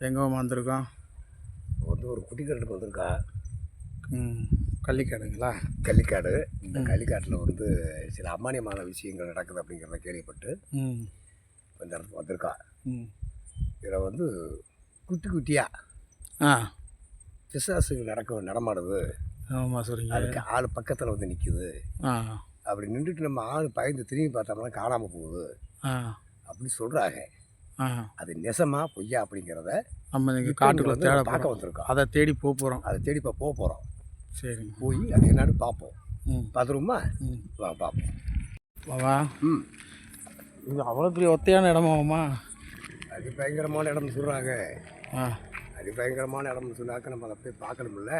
எங்கே வந்திருக்கோம் வந்து ஒரு குட்டிக்காட்டுக்கு வந்திருக்கா. கள்ளிக்காடுங்களா? கள்ளிக்காடு. இந்த கள்ளிக்காட்டில் வந்து சில அமானியமான விஷயங்கள் நடக்குது அப்படிங்கிறத கேள்விப்பட்டு ம். இந்த இடத்துக்கு வந்திருக்கா ம். இதில் வந்து குட்டி குட்டியாக ஆ. பிசாசுகள் நடக்க நடமாடுது. ஆமாம் சொல்கிறீங்க அதுக்கு ஆள் பக்கத்தில் வந்து நிற்குது அப்படி நின்றுட்டு நம்ம ஆள் பயந்து திரும்பி பார்த்தோம்னா காணாமல் போகுது. ஆ. அப்படி சொல்கிறாங்க அது நெசமா பொய்யா அப்படிங்கிறத நம்ம இங்க காட்டுக்குள்ளே தேட பார்க்க வந்திருக்கோம். அதை தேடி போக போகிறோம் அதை தேடி இப்போ போக போகிறோம் சரிங்க. போய் அது என்னன்னு பார்ப்போம். ம். பார்த்துருமா ம். வா பார்ப்போம். மாமா ம். இது அவ்வளோ பெரிய ஒத்தையான இடமாமா அது பயங்கரமான இடம்னு சொல்கிறாங்க ஆ. அது பயங்கரமான இடம்னு சொன்னாக்க நம்ம அதை போய் பார்க்கணும்ல.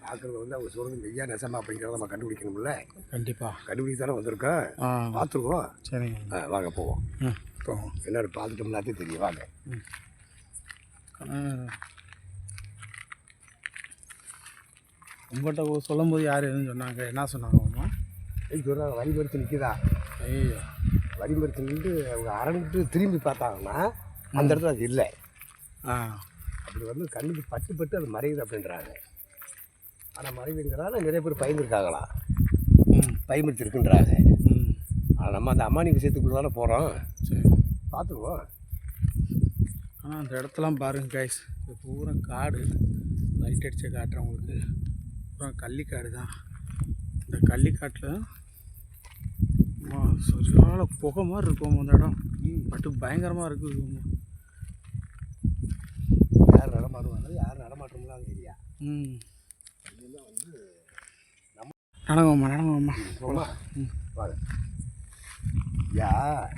பார்க்குறது வந்து அவங்க சொல்கிறது மெய்யா நெசமா அப்படிங்கிறத நம்ம கண்டுபிடிக்கணும்ல. கண்டிப்பாக கண்டுபிடிச்சு தானே வந்திருக்கோம் சரிங்க. ஆ, வாங்க போவோம். போவோம். என்னோட பார்த்துட்டோம்னாத்தே தெரியும். வாங்க. உங்கள்கிட்ட சொல்லும் போது யார் எதுவும் சொன்னாங்க? என்ன சொன்னாங்க மாமா? ஏய் சொல்கிறாங்க வழிமறித்து நிற்கிதா ஐயோ வழிமறித்து நின்று அவங்க அரண்டுட்டு திரும்பி பார்த்தாங்கன்னா அந்த இடத்துல அது இல்லை. ஆ. அப்படி வந்து கண்ணுக்கு பட்டு பட்டு அது மறையுது அப்படின்றாங்க. ஆனால் மறைவுங்கிறதால நிறைய பேர் பயந்துருக்காங்களா? ம். பயமுறுத்தி இருக்குன்றாங்க ஆனால் நம்ம அந்த அம்மானி விஷயத்துக்குள்ள தானே போகிறோம் சரி. பார்த்துருவோம் ஆனால் அந்த இடத்தெல்லாம் பாருங்க கைஸ் பூரா காடு. லைட் அடித்து காட்டுறேன் உங்களுக்கு பூரா கள்ளிக்காடு தான் இந்த கள்ளிக்காட்டில் சரியான புகை மாதிரி இருக்கும் அந்த இடம். பட்டு பயங்கரமாக இருக்குது யார் நடமாடுவாங்க யார் நடமாட்டோம்லாம் ஏரியா ம். நடங்கம்மா நடங்கம்மா போமா வாங்க யா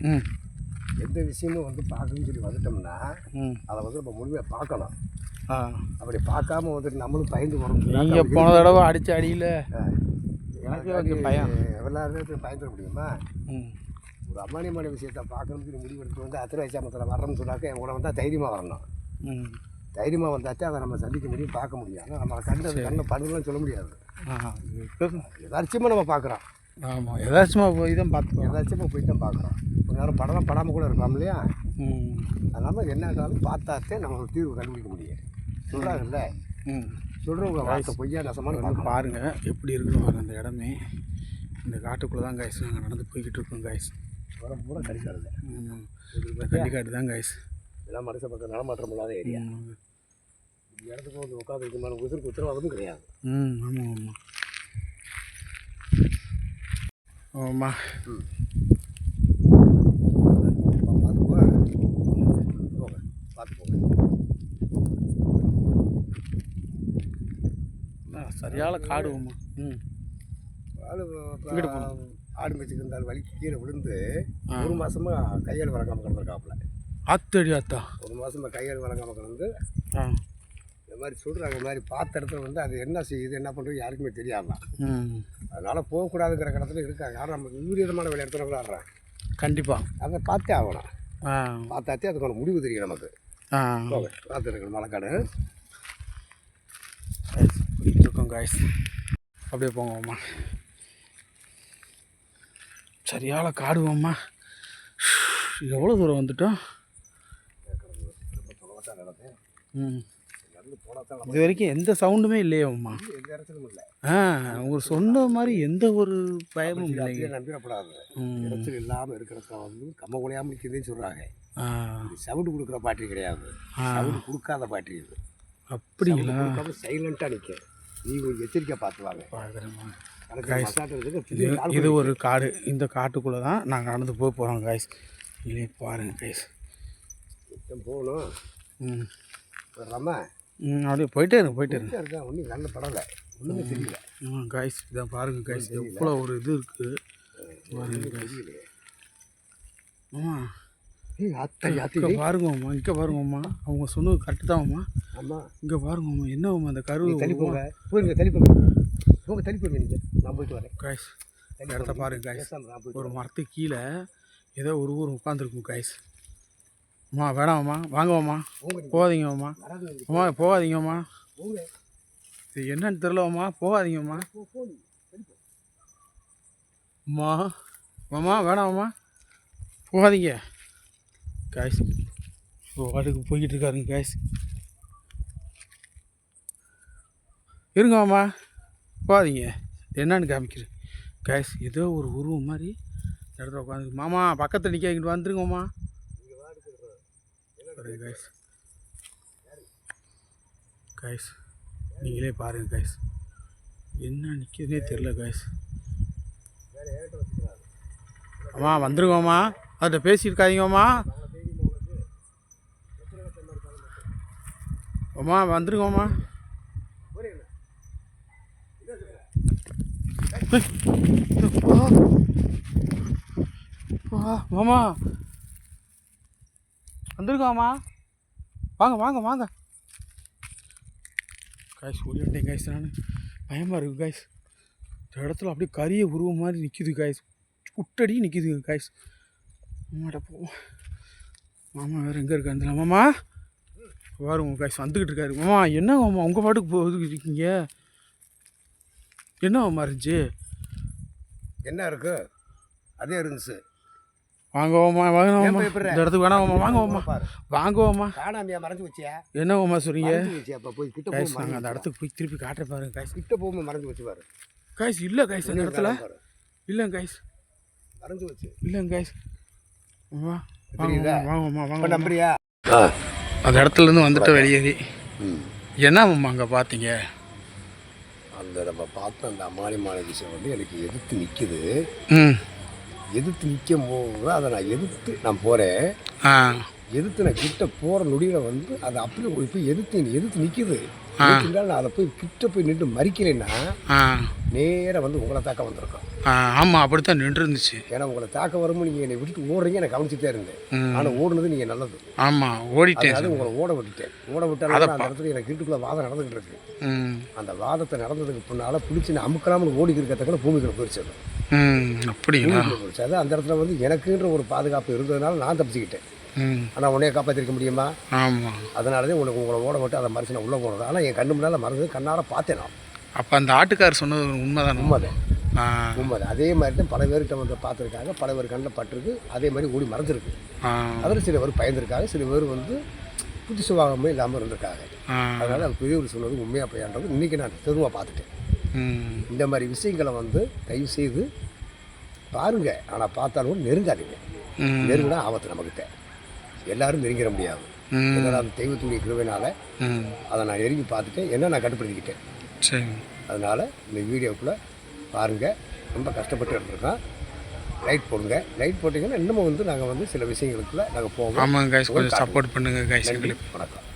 ம். எந்த விஷயமும் வந்து பார்க்கணும்னு சொல்லி வந்துட்டோம்னா ம். அதை வந்து நம்ம முழுமையாக பார்க்கணும். அப்படி பார்க்காம வந்துட்டு நம்மளும் பயந்து வரோம் நீங்கள் போன தடவை அடித்த அடியில் எனக்கு கொஞ்சம் பயம். எல்லாரும் பயந்துட முடியுமா? ஒரு அம்மானியமான விஷயத்தை பார்க்கணும்னு முடிவெடுத்து வந்து அத்திரை சாமத்தில் வரணும்னு சொன்னாக்க என் கூட வந்தால் தைரியமாக வரணும். தைரியமாக வந்தாச்சே அதை நம்ம சந்திக்க முடியும் பார்க்க முடியும். ஆனால் நம்ம கண்டு அது கண்ணை பண்ணலாம் சொல்ல முடியாது. ஆ எதாச்சுமா நம்ம பார்க்குறோம். ஆமாம் ஏதாச்சுமா போய் தான் பார்த்துக்கோ எதாச்சுமா போய் தான் பார்க்குறோம். ஒரு நேரம் படம் படாமல் கூட இருக்கலாம் இல்லையா? அதனால் என்னன்றாலும் பார்த்தாத்தே நம்ம ஒரு தீர்வு கண்டுபிடிக்க முடியும். சொல்கிறாங்கல்ல சொல்கிறவங்க வார்த்தை பொய்யா நசமான வந்து பாருங்கள் எப்படி இருக்குன்னு பாருங்க அந்த இடமே. இந்த காட்டுக்குள்ளே தான் கைஸ் நாங்கள் நடந்து போய்கிட்டு இருக்கோம் கைஸ் வர பூரா கடிக்காது இந்த கள்ளிக்காடு தான் கைஸ் இதெல்லாம் மனுஷ பக்கம் நடமாட்டம் இல்லாத ஏரியா. இந்த இடத்துக்கு வந்து உட்காந்து வைக்குமான உதிர்க்கு உத்தரவாதமும் கிடையாது. ம் ஆமாம் ஆமாம் ஆமாம் ம் பார்த்து போங்க போங்க பார்த்து போங்க ஆ, சரியான காடு ம். இப்போ ஆடு மேய்ச்சிக்கு இருந்தால் வலிக்கு கீழே விழுந்து. ஒரு மாசமா கையால் வழங்காமல் கிடந்திருக்காப்புல. ஆத்தடி ஆத்தா. ஒரு மாசமா கையால் வழங்காமல் கிடந்து இந்த மாதிரி சொல்கிறாங்க இந்த மாதிரி பார்த்த இடத்துல வந்து அது என்ன செய்யுது என்ன பண்ணுறது யாருக்குமே தெரியாதான் ம். அதனால் போகக்கூடாதுங்கிற இடத்துல இருக்காங்க. ஆனால் நம்ம விபரீதமான வேலை இடத்துல விளாட்றேன் கண்டிப்பாக அதை பார்த்தே ஆகணும். பார்த்தாத்தே அதுக்கான முடிவு தெரியும் நமக்கு. ஆ. போங்க பார்த்து இருக்கிற மலைக்காடு guys, போயிட்டு இருக்கோம் காய்ஸ் அப்படியே போங்க அம்மா. சரியான காடு அம்மா. எவ்வளோ தூரம் வந்துட்டோம்? ம். இது வரைக்கும் எந்த சவுண்டுமே இல்லையே அம்மா. இல்லை ஆ அவங்க சொன்ன மாதிரி எந்த ஒரு பயமும் நம்பிடக்கூடாது ம். இடத்துல இல்லாமல் இருக்கிறதுல வந்து கம்ம குலையாமல் நிற்கிறதுன்னு சொல்கிறாங்க சவுண்டு கொடுக்குற பாட்டி கிடையாது. சவுண்டு கொடுக்காத பாட்டி இது. அப்படிங்களா? சைலண்ட்டாக நிற்க நீ கொஞ்சம் எச்சரிக்கை பார்த்து வாங்க. இது இது ஒரு காடு. இந்த காட்டுக்குள்ளே தான் நாங்கள் நடந்து போக போகிறோம் காய்ஸ் இல்லையே பாருங்கள் காய்ஸ் போகணும். ம். வர்றாம ம் அப்படியே போயிட்டே இருங்க போயிட்டே இருங்க இருக்கா ஒன்றும் நல்ல படலை. ஒன்றுமே தெரியல. ஆ காய்ஸ் இதான் பாருங்கள் காய்ஸ் எவ்வளோ ஒரு இது இருக்குது பாருங்க காய்ஸ் தெரியலையே. ஆமா. ஏய் அத்தை அத்தை பாருங்கம்மா இங்கே பாருங்கம்மா. அவங்க சொன்னது கரெக்டு தான்ம்மா ஆமாம் இங்கே பாருங்கம்மா என்னம்மா அந்த கரு தள்ளி போங்க. போயிருங்க தள்ளி போங்க. போங்க தள்ளி போங்க நீங்கள் நான் போயிட்டு வரேன். காய்ஸ் இடத்த பாருங்க காய்ஸ் ஒரு மரத்துக்கு கீழே ஏதோ ஒரு ஊர் உட்காந்துருக்கும் கைஸ் அம்மா வேணாம்மா வாங்கம்மா போகாதீங்கம்மா அம்மா. போகாதீங்கம்மா இது என்னன்னு தெரிலம்மா போகாதீங்கம்மா அம்மா. அம்மா. வேணாம்மா போகாதீங்க. காய்ஸ் வாட்டுக்கு போய்கிட்டு இருக்காருங்க காய்ஸ் இருங்க அம்மா போகாதீங்க என்னன்னு காமிக்கிறேன். காய்ஸ் ஏதோ ஒரு உருவம் மாதிரி இடத்துல உட்காந்து மாமா பக்கத்தில் நிற்க இங்கிட்டு வந்துருங்கம்மா பாருங்க காய்ஸ் காய்ஸ் நீங்களே பாருங்க காய்ஸ் என்ன நிற்கிறதுனே தெரில காய்ஸ் அம்மா வந்துருங்கம்மா அதில் பேசியிருக்காதீங்கம்மா அம்மா வந்துருங்கம்மா. மாமா. வந்துருக்கோம்மா வாங்க வாங்க வாங்க. காய்ஸ் ஓடி வந்தேன் காய்ஸ் நான் பயமாக இருக்குது காய்ஸ் இந்த இடத்துல அப்படியே கரிய உருவம் மாதிரி நிற்கிது காய்ஸ் குட்டடி நிற்கிதுங்க காய்ஸ் மாமாட்ட போ. மாமா வேறு எங்கே இருக்காருல மாமா. பாருங்க காய்ஸ் வந்துக்கிட்டு இருக்காரு. மாமா என்ன மாமா உங்கள் பாட்டுக்கு போகுது இருக்கீங்க? என்ன மாமா இருந்துச்சு? என்ன இருக்கு? அதே இருந்துச்சு. வாங்க மாமா வாங்க ஏன் மாமா. பயப்படுற? இந்த இடத்துக்கு வேணாம் மாமா வாங்க மாமா. பாரு வாங்க மாமா. காணாமையா மறைஞ்சு வச்சியா என்ன மறைஞ்சு வச்சியா அப்ப போய் கிட்ட போய் நாங்கள் அந்த இடத்துக்கு போய் திருப்பி காட்டுற பாருங்க காய்ஸ் கிட்ட போகும்போது மறைஞ்சு வச்சு பாரு. காய்ஸ் இல்லை காய்ஸ் அந்த இடத்துல. பாரு. இல்லைங்க காய்ஸ் மறைஞ்சு வச்சு இல்லைங்க காய்ஸ் வா வாங்க தெரியுதா? மாமா, வாங்க. நம்புறியா? அந்த இடத்துலேருந்து வந்துட்டு வெளியேறி. என்ன மாமா அங்கே பார்த்தீங்க அந்த நம்ம பார்த்த அந்த அம்மாளி மாலை விஷயம் வந்து எனக்கு எதிர்த்து நிற்குது எதிர்த்து நிற்கும் போது அதை நான் எதிர்த்து நான் போகிறேன் எதிர்த்து நான் கிட்ட போகிற நொடியில் வந்து அதை அப்படியே போய் போய் எதிர்த்து எதிர்த்து நிற்கிது நான் அதை போய் கிட்ட போய் நின்று மறிக்கிறேன்னா நேராக வந்து உங்களை தாக்க வந்திருக்கோம். ஆமாம் அப்படி தான் நின்று இருந்துச்சு ஏன்னா உங்களை தாக்க வரும்போது நீங்கள் என்னை விட்டுட்டு ஓடுறீங்க நான் கவனிச்சுட்டே இருந்தேன். ஆனால் ஓடுனது நீங்கள் நல்லது. ஆமாம் ஓடிட்டேன். அதனால உங்களை ஓட விட்டுட்டேன். ஓட விட்டாலும் அந்த இடத்துல எனக்கு வீட்டுக்குள்ளே வாதம் நடந்துகிட்டு இருக்கு. அந்த வாதத்தை நடந்ததுக்கு பின்னால் பிடிச்சி நான் அமுக்கலாமல் ஓடி இருக்கிறதுக்கு பூமிக்குள்ள போயிடுச்சு அது. அப்படிங்களா அது அந்த இடத்துல வந்து எனக்குன்ற ஒரு பாதுகாப்பு இருந்ததுனால நான் தப்பிச்சுக்கிட்டேன். ஆனால் உன்னைய காப்பாற்றிருக்க முடியுமா? ஆமாம் அதனால தான் உனக்கு உங்களை ஓட விட்டு அதை மறைச்சு நான் உள்ளே போனது ஆனால் என் கண்ணு முன்னால் மறந்து கண்ணால் பார்த்தேன் நான். அப்போ அந்த ஆட்டுக்கார் சொன்னது உண்மைதானே? உண்மைதான். உண்மைதான். அதே மாதிரி தான் பல பேர்கிட்ட வந்து பார்த்துருக்காங்க. பல பேர் கண்ணில் பட்டிருக்கு. அதே மாதிரி ஓடி மறைஞ்சிருக்கு. ஆ. அதில் சில பேர் பயந்துருக்காங்க. சில பேர் வந்து புத்தி சுபாகமே இல்லாமல் இருந்திருக்காங்க. அதனால் அது பெரியவர் சொன்னது உண்மையாக பையன்றது இன்றைக்கி நான் தெருவாக பார்த்துட்டேன். இந்த மாதிரி விஷயங்களை வந்து தயவு செய்து பாருங்க. ஆனால் பார்த்தாலும் நெருங்காதீங்க. நெருங்கினா ஆபத்து நம்மக்கிட்ட எல்லாரும் நெருங்கிட முடியாது. இதனால் அந்த தெய்வத்துடைய கிருவினால அதை நான் நெருங்கி பார்த்துட்டு என்ன நான் கட்டுப்படுத்திக்கிட்டேன். சரி. அதனால் இந்த வீடியோக்குள்ளே பாருங்கள் ரொம்ப கஷ்டப்பட்டு இருந்திருக்கோம். லைட் போடுங்க. லைட் போட்டிங்கன்னா இன்னமும் வந்து நாங்கள் வந்து சில விஷயங்களுக்குள்ள நாங்கள் போவோம். ஆமாங்க கைஸ் கொஞ்சம் சப்போர்ட் பண்ணுங்கள் கைஸ் வணக்கம்.